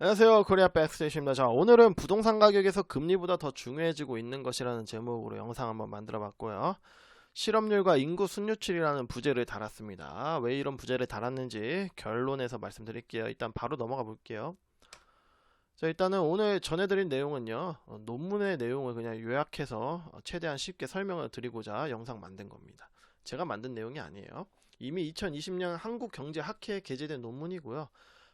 안녕하세요. 코리아 백스테이션입니다. 자, 오늘은 부동산 가격에서 금리보다 더 중요해지고 있는 것이라는 제목으로 영상 한번 만들어 봤고요. 실업률과 인구 순유출이라는 부제를 달았습니다. 왜 이런 부제를 달았는지 결론에서 말씀드릴게요. 일단 바로 넘어가 볼게요. 자, 일단은 오늘 전해드린 내용은요. 어, 논문의 내용을 그냥 요약해서 어, 최대한 쉽게 설명을 드리고자 영상 만든 겁니다. 제가 만든 내용이 아니에요. 이미 2020년 한국경제학회에 게재된 논문이고요.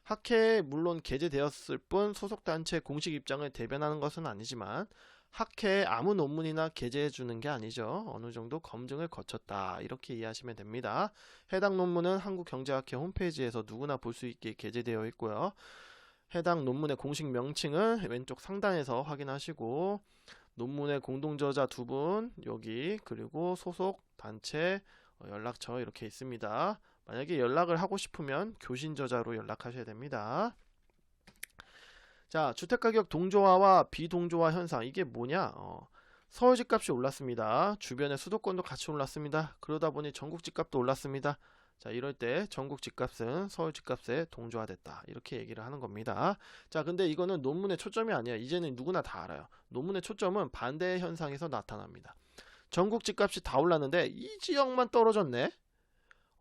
학회에 물론 게재되었을 뿐 소속 단체 공식 입장을 대변하는 것은 아니지만 학회에 아무 논문이나 게재해 주는 게 아니죠. 어느 정도 검증을 거쳤다. 이렇게 이해하시면 됩니다. 해당 논문은 한국경제학회 홈페이지에서 누구나 볼 수 있게 게재되어 있고요. 해당 논문의 공식 명칭은 왼쪽 상단에서 확인하시고 논문의 공동저자 두 분 여기 그리고 소속 단체 어, 연락처 이렇게 있습니다. 만약에 연락을 하고 싶으면 교신 저자로 연락하셔야 됩니다. 자, 주택가격 동조화와 비동조화 현상 이게 뭐냐? 어, 서울 집값이 올랐습니다. 주변의 수도권도 같이 올랐습니다. 그러다 보니 전국 집값도 올랐습니다. 자, 이럴 때 전국 집값은 서울 집값에 동조화됐다. 이렇게 얘기를 하는 겁니다. 자, 근데 이거는 논문의 초점이 아니야. 이제는 누구나 다 알아요. 논문의 초점은 반대 현상에서 나타납니다. 전국 집값이 다 올랐는데 이 지역만 떨어졌네.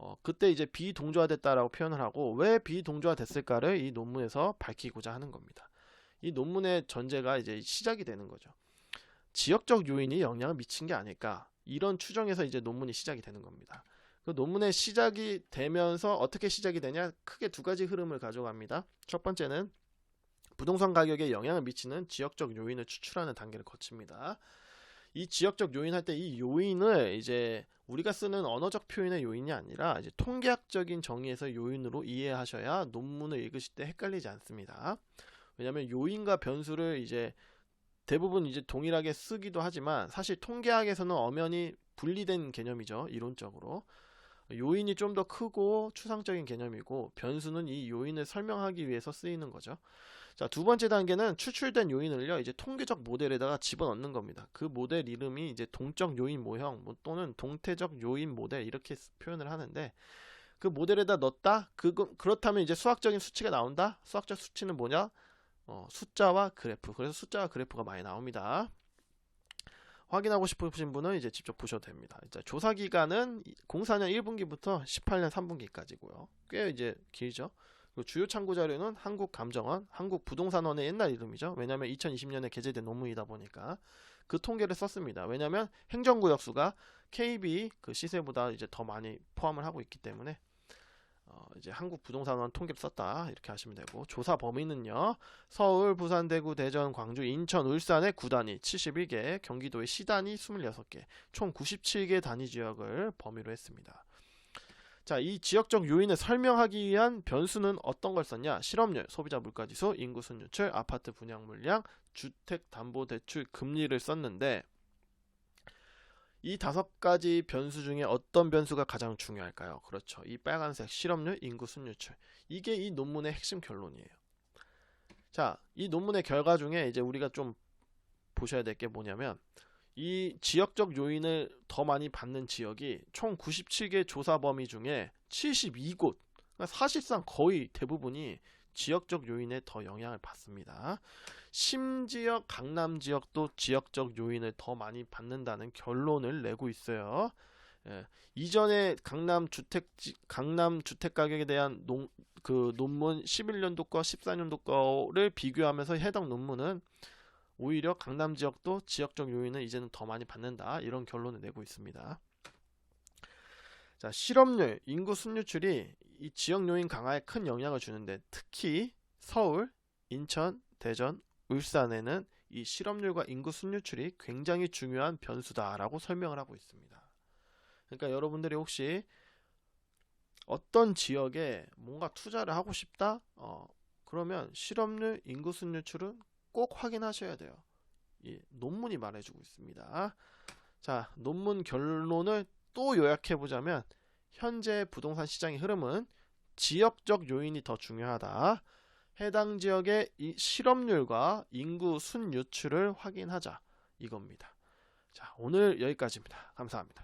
어, 그때 이제 비동조화됐다라고 표현을 하고 왜 비동조화됐을까를 이 논문에서 밝히고자 하는 겁니다. 이 논문의 전제가 이제 시작이 되는 거죠. 지역적 요인이 영향을 미친 게 아닐까 이런 추정에서 이제 논문이 시작이 되는 겁니다. 그 논문의 시작이 되면서 어떻게 시작이 되냐 크게 두 가지 흐름을 가져갑니다. 첫 번째는 부동산 가격에 영향을 미치는 지역적 요인을 추출하는 단계를 거칩니다. 이 지역적 요인 할 때 이 요인을 이제 우리가 쓰는 언어적 표현의 요인이 아니라 이제 통계학적인 정의에서 요인으로 이해하셔야 논문을 읽으실 때 헷갈리지 않습니다. 왜냐하면 요인과 변수를 이제 대부분 이제 동일하게 쓰기도 하지만 사실 통계학에서는 엄연히 분리된 개념이죠. 이론적으로. 요인이 좀 더 크고 추상적인 개념이고 변수는 이 요인을 설명하기 위해서 쓰이는 거죠. 자, 두 번째 단계는 추출된 요인을요, 이제 통계적 모델에다가 집어넣는 겁니다. 그 모델 이름이 이제 동적 요인 모형 뭐 또는 동태적 요인 모델 이렇게 쓰- 표현을 하는데 그 모델에다 넣었다? 그거, 그렇다면 이제 수학적인 수치가 나온다? 수학적 수치는 뭐냐? 어, 숫자와 그래프. 그래서 숫자와 그래프가 많이 나옵니다. 확인하고 싶으신 분은 이제 직접 보셔도 됩니다. 이제 조사 기간은 04년 1분기부터 18년 3분기까지고요. 꽤 이제 길죠. 주요 참고 자료는 한국감정원, 한국부동산원의 옛날 이름이죠. 왜냐하면 2020년에 게재된 논문이다 보니까 그 통계를 썼습니다. 왜냐하면 행정구역 수가 KB 그 시세보다 이제 더 많이 포함을 하고 있기 때문에 어, 이제 한국부동산원 통계를 썼다 이렇게 하시면 되고 조사 범위는요 서울, 부산, 대구, 대전, 광주, 인천, 울산의 9단위 71개, 경기도의 시단위 26개, 총 97개 단위 지역을 범위로 했습니다. 자, 이 지역적 요인을 설명하기 위한 변수는 어떤 걸 썼냐? 실업률, 소비자 물가지수, 인구 순 유출, 아파트 분양 물량, 주택 담보 대출 금리를 썼는데 이 다섯 가지 변수 중에 어떤 변수가 가장 중요할까요? 그렇죠. 이 빨간색 실업률, 인구 순 유출. 이게 이 논문의 핵심 결론이에요. 자, 이 논문의 결과 중에 이제 우리가 좀 보셔야 될 게 뭐냐면 이 지역적 요인을 더 많이 받는 지역이 총 97개 조사 범위 중에 72곳, 그러니까 사실상 거의 대부분이 지역적 요인에 더 영향을 받습니다. 심지어 강남 지역도 지역적 요인을 더 많이 받는다는 결론을 내고 있어요. 예, 이전에 강남 주택 강남 주택 가격에 대한 논, 그 논문 11년도 거 14년도 거를 비교하면서 해당 논문은 오히려 강남 지역도 지역적 요인을 이제는 더 많이 받는다 이런 결론을 내고 있습니다. 자 실업률, 인구 순유출이 이 지역 요인 강화에 큰 영향을 주는데 특히 서울, 인천, 대전, 울산에는 이 실업률과 인구 순유출이 굉장히 중요한 변수다라고 설명을 하고 있습니다. 그러니까 여러분들이 혹시 어떤 지역에 뭔가 투자를 하고 싶다? 어, 그러면 실업률, 인구 순유출은 꼭 확인하셔야 돼요. 이 논문이 말해주고 있습니다. 자, 논문 결론을 또 요약해 보자면 현재 부동산 시장의 흐름은 지역적 요인이 더 중요하다. 해당 지역의 이 실업률과 인구 순유출을 확인하자 이겁니다. 자, 오늘 여기까지입니다. 감사합니다.